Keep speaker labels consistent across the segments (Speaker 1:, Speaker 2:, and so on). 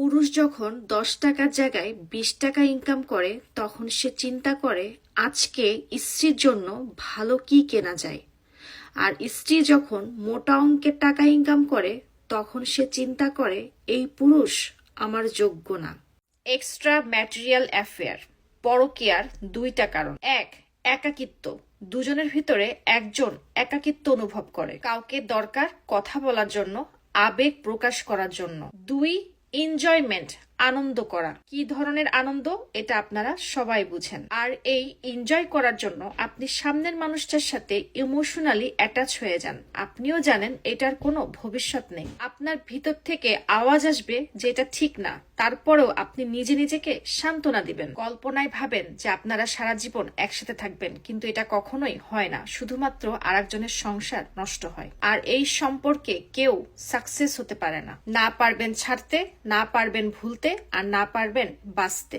Speaker 1: পুরুষ যখন দশ টাকার জায়গায় বিশ টাকা ইনকাম করে, তখন সে চিন্তা করে, আজকে স্ত্রীর জন্য ভালো কি কেনা যায়? আর স্ত্রী যখন মোটা অঙ্কের টাকা ইনকাম করে, তখন সে চিন্তা করে, এই পুরুষ আমার যোগ্য না। এক্সট্রা ম্যাটেরিয়াল অ্যাফেয়ার পরকীয়ার দুইটা কারণ। এক, একাকিত্ব। দুজনের ভিতরে একজন একাকিত্ব অনুভব করে। কাউকে দরকার কথা বলার জন্য, আবেগ প্রকাশ করার জন্য। দুই enjoyment. আনন্দ করা। কি ধরনের আনন্দ? এটা আপনারা সবাই বুঝেন। আর এই এনজয় করার জন্য আপনি সামনের মানুষটার সাথে ইমোশনালি অ্যাটাচ হয়ে যান। আপনিও জানেন এটার কোনো ভবিষ্যৎ নেই। আপনার ভিতর থেকে আওয়াজ আসবে যে এটা ঠিক না। তারপরেও আপনি নিজে নিজেকে সান্ত্বনা দিবেন। কল্পনায় ভাবেন যে আপনারা সারা জীবন একসাথে থাকবেন, কিন্তু এটা কখনোই হয় না। শুধুমাত্র আরেকজনের সংসার নষ্ট হয়। আর এই সম্পর্কে কেউ সাকসেস হতে পারে না। না পারবেন ছাড়তে, না পারবেন ভুলতে আর না পারবেন বাঁচতে।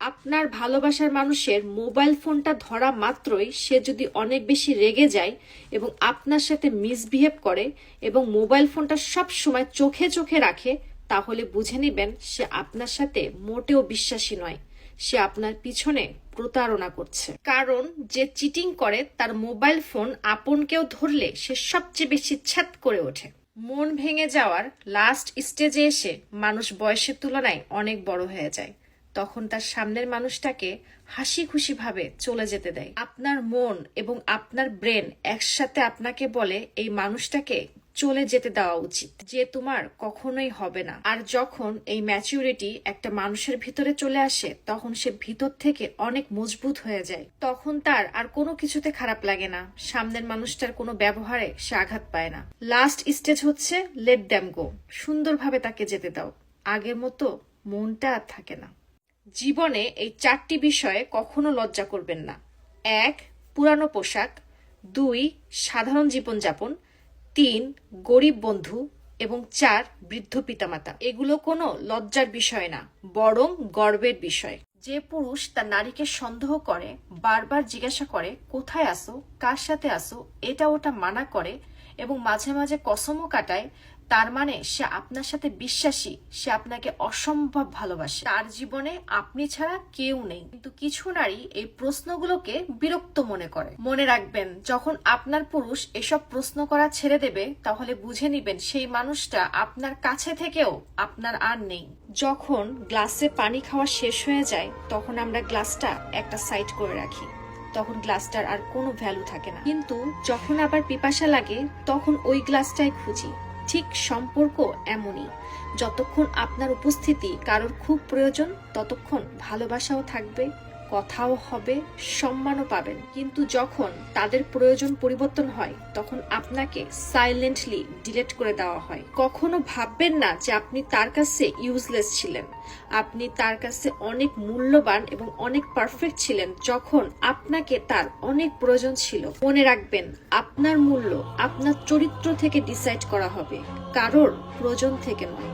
Speaker 1: আপনার ভালোবাসার মানুষের মোবাইল ফোনটা ধরা মাত্রই সে যদি অনেক বেশি রেগে যায় এবং আপনার সাথে মিসবিহেভ করে এবং মোবাইল ফোনটা সব সময় চোখে চোখে রাখে, তাহলে বুঝে নেবেন সে আপনার সাথে মোটেও বিশ্বাসী নয়। সে আপনার পিছনে প্রতারণা করছে। কারণ যে চিটিং করে তার মোবাইল ফোন আপনকেও ধরলে সে সবচেয়ে বেশি ছ্যাত করে ওঠে। মন ভেঙে যাওয়ার লাস্ট স্টেজে এসে মানুষ বয়সের তুলনায় অনেক বড় হয়ে যায়। তখন তার সামনের মানুষটাকে হাসি খুশি ভাবে চলে যেতে দেয়। আপনার মন এবং আপনার ব্রেন একসাথে আপনাকে বলে এই মানুষটাকে চলে যেতে দেওয়া উচিত। যে তোমার কখনোই হবে না। আর যখন এই ম্যাচিউরিটি একটা মানুষের ভিতরে চলে আসে, তখন সে ভিতর থেকে অনেক মজবুত হয়ে যায়। তখন তার আর কোনো কিছুতে খারাপ লাগে না। সামনের মানুষটার কোনো ব্যবহারে সে আঘাত পায় না। লাস্ট স্টেজ হচ্ছে লেট দ্যাম গো সুন্দরভাবে তাকে যেতে দাও। আগের মতো মনটা আর থাকে না। জীবনে এই চারটি বিষয়ে কখনো লজ্জা করবেন না। এক, পুরানো পোশাক। দুই, সাধারণ জীবনযাপন। তিন গরিব বন্ধু এবং চার বৃদ্ধ পিতামাতা। এগুলো কোনো লজ্জার বিষয় না, বরং গর্বের বিষয়। যে পুরুষ তার নারীকে সন্দেহ করে, বারবার জিজ্ঞাসা করে, কোথায় আসো কার সাথে আসো এটা ওটা মানা করে এবং মাঝে মাঝে কসমও কাটায় তার মানে সে আপনার সাথে বিশ্বাসী, সে আপনাকে অসম্ভব ভালোবাসে। তার জীবনে আপনি ছাড়া কেউ নেই। কিন্তু কিছু নারী এই প্রশ্নগুলোকে বিরক্ত মনে করে। মনে রাখবেন, যখন আপনার পুরুষ এসব প্রশ্ন করা ছেড়ে দেবে, তাহলে বুঝে নিবেন সেই মানুষটা আপনার কাছে থেকেও আপনার আর নেই। যখন গ্লাসে পানি খাওয়া শেষ হয়ে যায়, তখন আমরা গ্লাসটা একটা সাইড করে রাখি। তখন গ্লাসটার আর কোনো ভ্যালু থাকে না। কিন্তু যখন আবার পিপাসা লাগে, তখন ওই গ্লাসটাই খুঁজি। ঠিক সম্পর্ক এমনই। যতক্ষণ আপনার উপস্থিতি কারোর খুব প্রয়োজন ততক্ষণ ভালোবাসাও থাকবে। কথাও হবে, সম্মানও পাবেন। কিন্তু যখন তাদের প্রয়োজন পরিবর্তন হয়, তখন আপনাকে সাইলেন্টলি ডিলেট করে দেওয়া হয়। কখনো ভাববেন না যে আপনি তার কাছে ইউজলেস ছিলেন। আপনি তার কাছে অনেক মূল্যবান এবং অনেক পারফেক্ট ছিলেন যখন আপনাকে তার অনেক প্রয়োজন ছিল। মনে রাখবেন, আপনার মূল্য আপনার চরিত্র থেকে ডিসাইড করা হবে, কারোর প্রয়োজন থেকে নয়।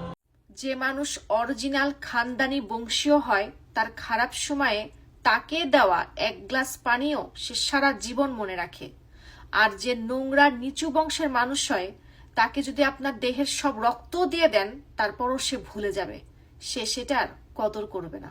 Speaker 1: যে মানুষ অরিজিনাল খানদানি বংশীয় হয়, তার খারাপ সময়ে তাকে দেওয়া এক গ্লাস পানিও সে সারা জীবন মনে রাখে। আর যে নোংরা নিচু বংশের মানুষ হয়, তাকে যদি আপনার দেহের সব রক্ত দিয়ে দেন, তারপরও সে ভুলে যাবে। সে সেটার কদর করবে না।